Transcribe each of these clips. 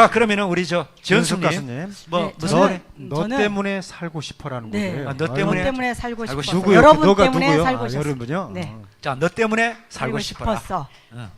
자 그러면은 우리 저 지은숙님 가수님. 뭐 네, 무슨 저는- 너 저는- 때문에 살고 싶어라는 네. 거예요. 아, 너 너 때문에? 때문에 살고 살고 싶었어. 누구요? 여러분 너가 때문에 누구요? 살고 아, 싶었어. 여러분요? 네. 어. 자너 때문에 살고 살고 싶어라. 싶었어. 어.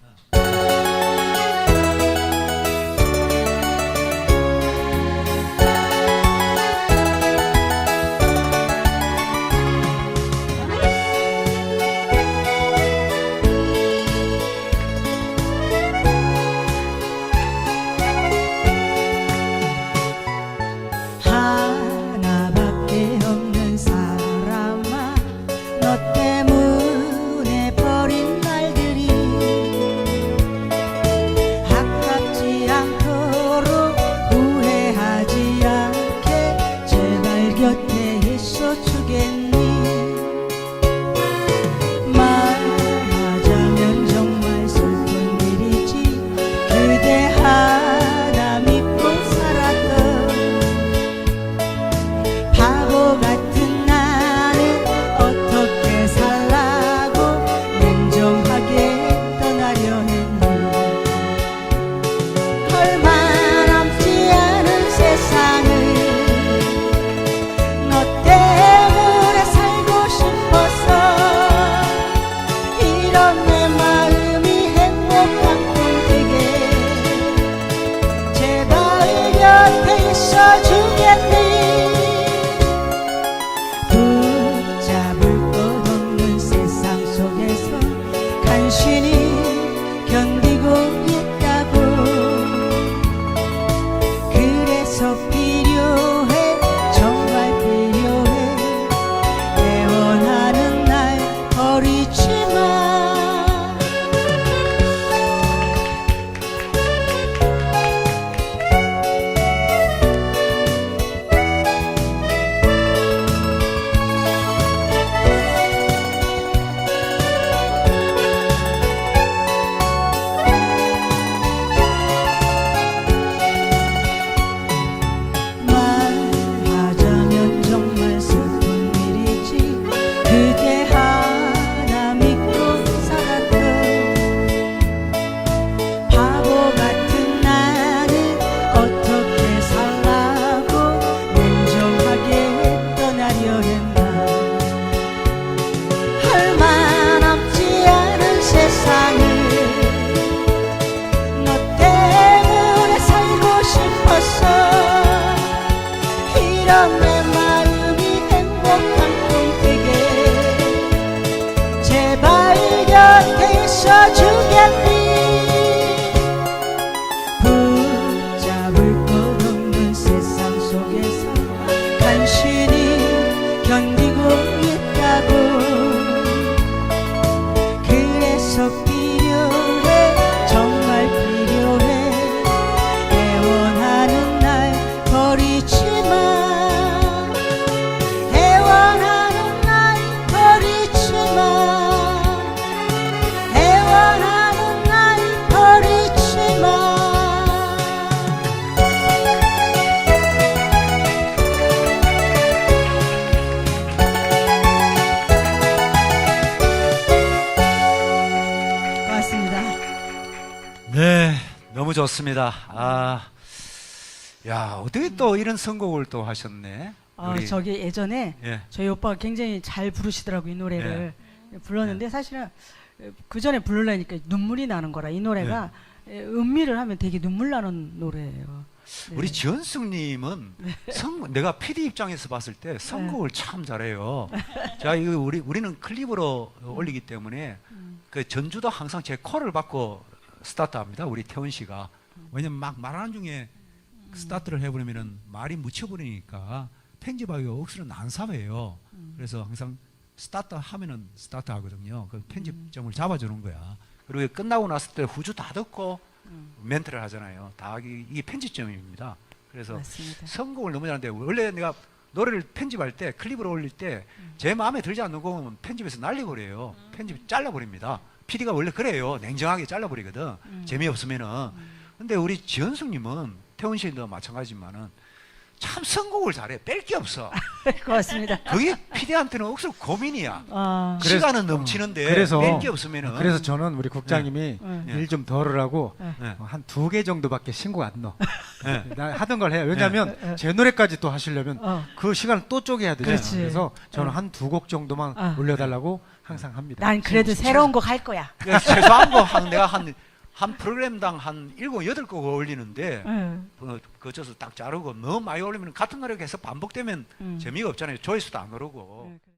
이런 내 마음이 행복한 꿈되게 제발 곁에 있어 주겠니? 붙잡을 것 없는 세상 속에서 간신히 견디고 있다고. 그래서 너무 좋습니다. 아, 야 어떻게 또 이런 선곡을 또 하셨네. 어, 우리- 저기 예전에 예. 저희 오빠가 굉장히 잘 부르시더라고 이 노래를 불렀는데 사실은 그 전에 부르려니까 눈물이 나는 거라 이 노래가 예, 음미를 하면 되게 눈물 나는 노래예요. 네. 우리 지현숙님은 선 내가 PD 입장에서 봤을 때 선곡을 네. 참 잘해요. 자, 이거 우리 우리는 클립으로 올리기 때문에 음. 그 전주도 항상 제 콜을 받고 스타트합니다. 우리 태원 씨가 음. 왜냐면 막 말하는 중에 스타트를 해버리면은 말이 묻혀버리니까 편집하기가 억수로 난사해요. 음. 그래서 항상 스타트 하면은 스타트 하거든요. 그 편집점을 잡아주는 거야. 그리고 끝나고 났을 때 후주 다 듣고 음. 멘트를 하잖아요. 다 이게 편집점입니다. 그래서 맞습니다. 선곡을 너무 잘하는데 원래 내가 노래를 편집할 때 클립을 올릴 때 제 마음에 들지 않는 곡은 편집해서 날려버려요. 편집 잘라버립니다. PD가 원래 그래요. 냉정하게 잘라버리거든. 음. 재미없으면은. 근데 우리 지현숙님은 태훈 씨도 마찬가지지만은 참 선곡을 잘해. 뺄 게 없어. 고맙습니다. 그게 PD한테는 억수로 고민이야. 아, 그래서- 시간은 넘치는데 그래서- 뺄 게 없으면은 그래서 저는 우리 국장님이 네. 네. 일 좀 덜으라고 네. 네. 한 두 개 정도밖에 신고 안 넣어. 네. 나 하던 걸 해요. 왜냐하면 네. 제 노래까지 또 하시려면 어. 그 시간을 또 쪼개야 되잖아요. 그렇지. 그래서 저는 네. 한두 곡 정도만 아. 올려달라고 항상 합니다. 난 그래도 새로운 곡 할 거야. 최소한 거한 내가 한, 한 프로그램당 한 일곱 여덟 곡 올리는데 응. 그, 그쳐서 딱 자르고 너무 많이 올리면 같은 노래 계속 반복되면 음. 재미가 없잖아요. 조회수도 안 오르고. 네,